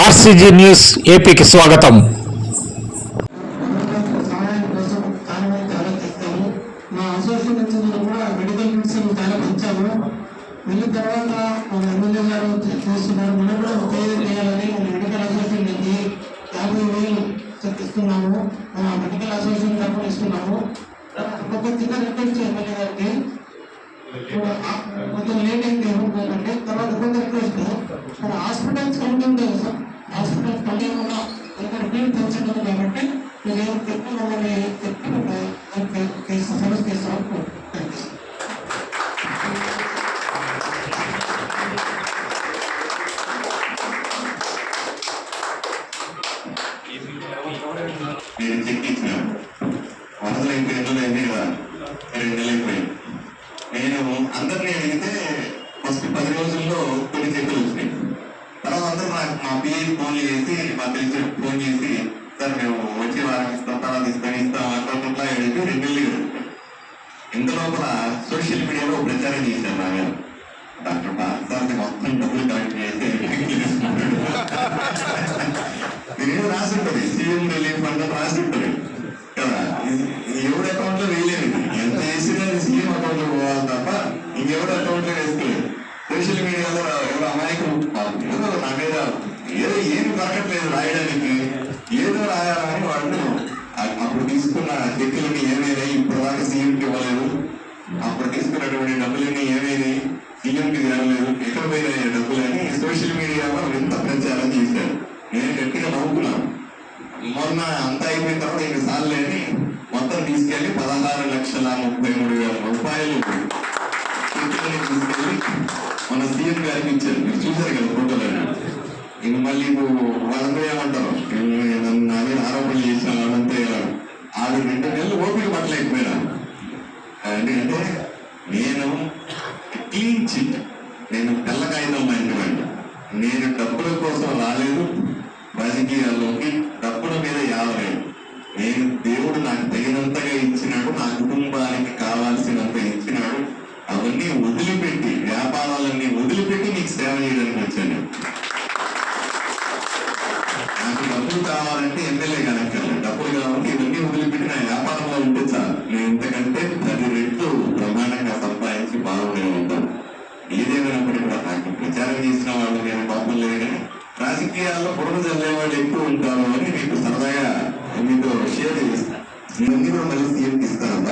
RCG news ఏపీకి స్వాగతం. సహాయం కోసం చాలా మా అసోసియేషన్ నుంచి కూడా చాలా వెళ్ళిన తర్వాత మన ఎమ్మెల్యే గారు చేస్తున్నారు. మనం కూడా ఒక చేయాలని మన మెడికల్ అసోసియేషన్ నుంచి యాభై వేలు ఇస్తున్నాము మన మెడికల్ అసోసియేషన్ తరఫున ఇస్తున్నాము. ఒక చిన్న రిక్వెస్ట్ ఎమ్మెల్యే గారికి. కొంచెం లేట్ అయింది ఏమనుకోకండి తర్వాత కొంచెం రిక్వెస్ట్ మన హాస్పిటల్స్ కౌంటింగ్ కదా సార్ హాస్పిటల్స్ మళ్ళీ ఏమన్నా ఇక్కడ బిల్ కాబట్టి మీరు ఏం చెప్పి మమ్మల్ని సమస్య చేస్తాం నేను చెక్ ఇచ్చినాను వందల అయింది కదా రెండు అయిపోయింది. నేను అందరినీ అడిగితే ఫస్ట్ పది రోజుల్లో కొన్ని చెక్కులు వచ్చినాయి నాకు మా పిఐ ఫోన్ చేసి మా తెలిసి ఫోన్ చేసి సార్ మేము వచ్చే వారం ఇస్తాం తర్వాత ఇస్తాం ఇస్తాం అనుకుంటా అడిగితే రెండు నెలలు ఇంత లోపల సోషల్ మీడియాలో ప్రచారం చేశారు నా మీద డాక్టర్ భారత్ మొత్తం డబ్బులు కలెక్ట్ చేసి బ్యాంకులు తీసుకుంటాడు నేను రాసి ఉంటుంది సీఎం రిలీఫ్ అంటే అని రాసి ఉంటుంది కదా ఎవరి అకౌంట్లో వేయలేదు. ఎంత వేసినా సీఎం అకౌంట్లో పోవాలి తప్ప ఇంకెవరి అకౌంట్లో వేసుకోలేదు. సోషల్ మీడియాలో ఎవరు అమాయకం ఏదో ఏదో ఏం దొరకట్లేదు రాయడానికి. ఏదో రాయాలని వాళ్ళు అప్పుడు తీసుకున్న చెక్కులని ఏమైనాయి ఇప్పుడు దాకా సీఎంకి ఇవ్వలేదు. అప్పుడు తీసుకున్నటువంటి డబ్బులన్నీ ఏమైనాయి సీఎంకి తినలేదు. ఎక్కడ పోయినాయి ఆ డబ్బులని సోషల్ మీడియాలో ఎంత ప్రచారం చేశారు. నేను గట్టిగా నవ్వుకున్నాను. మొన్న అంతా అయిపోయిన తర్వాత ఇంక సార్లు మొత్తం తీసుకెళ్ళి పదహారు లక్షల ముప్పై మూడు వేల రూపాయలు తీసుకెళ్ళి మన సీఎం గారికి ఇచ్చారు. మీరు చూసారు కదా ఫోటోలో ఇంక మళ్ళీ నువ్వు వాళ్ళందరూ ఏమంటారు? "నేను నా మీద ఆరోపణలు చేసిన వాళ్ళంతా ఆరు రెండు నెలలు ఓపిక పట్టలేకపోయినా. ఎందుకంటే నేను క్లీన్ చిట్. నేను తెల్ల కాగితం లాంటివాడిని నేను డబ్బుల కోసం రాలేదు. రాజకీయాల్లోకి చేసిన వాళ్ళు నేను పాపం లేని రాజకీయాల్లో బురద చల్లే ఎక్కువ ఉంటారు అని మీకు సరదాగా మీతో షేర్ చేస్తాను ఇవన్నీ కూడా మళ్ళీ సీఎం తీసుకురా